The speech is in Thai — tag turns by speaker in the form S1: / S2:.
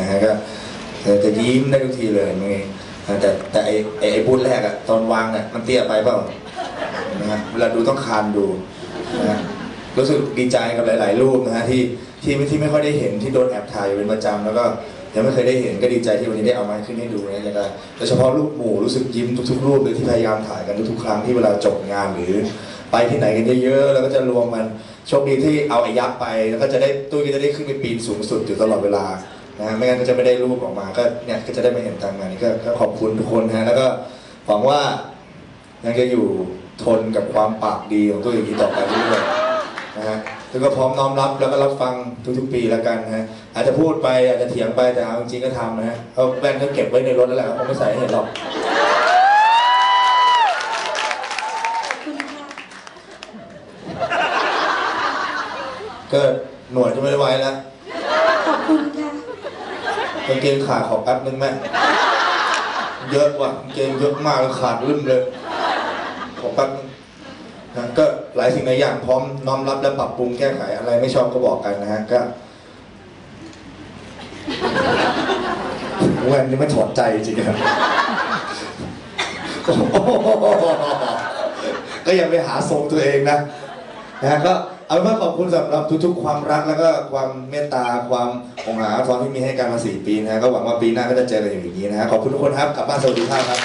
S1: นะฮะก็จะยิ้มได้ทุกทีเลยนี่แต่แต่ไอไอไอบูธแรกอะตอนวางเนี่ยมันเตี้ยไปเปล่านะฮะเวลาดูต้องคานดูนะฮะรู้สึกดีใจกับหลาย ๆ รูปนะฮะที่ที่ที่ไม่ค่อยได้เห็นที่โดนแอบถ่ายอยู่เป็นประจำแล้วก็ยังไม่เคยได้เห็นก็ดีใจที่วันนี้ได้เอามาขึ้นให้ดูนะแล้วก็โดยเฉพาะรูปหมู่รู้สึกยิ้มทุก ๆ รูปเลยที่พยายามถ่ายกันทุกๆครั้งที่เวลาจบงานหรือ ไปที่ไหนกันเยอะๆแล้วก็จะรวมมันโชคดีที่เอาไอ้ยักษ์ไป แล้วก็จะได้ตุ้ยก็จะได้ขึ้นไปปีนสูงสุดอยู่ตลอดเวลา นะไม่งั้นก็จะไม่ได้รูปออกมาก็เนี่ยก็จะได้ไม่เห็นตามงานนี้ก็ก็ขอบคุณทุกคนนะฮะแล้วก็หวังว่ายังจะอยู่ทนกับความปากดีของตัวอย่างนี้ต่อไปเรื่อยๆนะฮะแล้วก็พร้อมน้อมรับแล้วก็รับฟังทุกๆปีแล้วกันนะฮะอาจจะพูดไปอาจจะเถียงไปแต่เอาจริงก็ทำนะฮะเอาแว่นเขาเก็บไว้ในรถแล้วแหละเขาไม่ใส่ให้เห็นหรอกก็หน่วดจะไม่ได้ไว้แล้ว
S2: ขอบคุณค่ะ
S1: กางเกงขาดขอแป๊บนึงแม่เยอะว่ะกางเกงเยอะมากขาดลืมเลยขอแป๊บนึงนะก็หลายสิ่งหลายอย่างพร้อมน้อมรับและปรับปรุงแก้ไขอะไรไม่ชอบก็บอกกันนะฮะก็แวนนี่ไม่ถอดใจจริงครับก็ยังไปหาทรงตัวเองนะนะก็ เอาเป็นว่าขอบคุณสำหรับทุกๆ ความรักแล้วก็ความเมตตาความองอาทรที่มีให้กันมาสี่ปีนะฮะก็หวังว่าปีหน้าก็จะเจอกันอย่างนี้นะฮะขอบคุณทุกคนครับกลับบ้านสวัสดีภาพครับ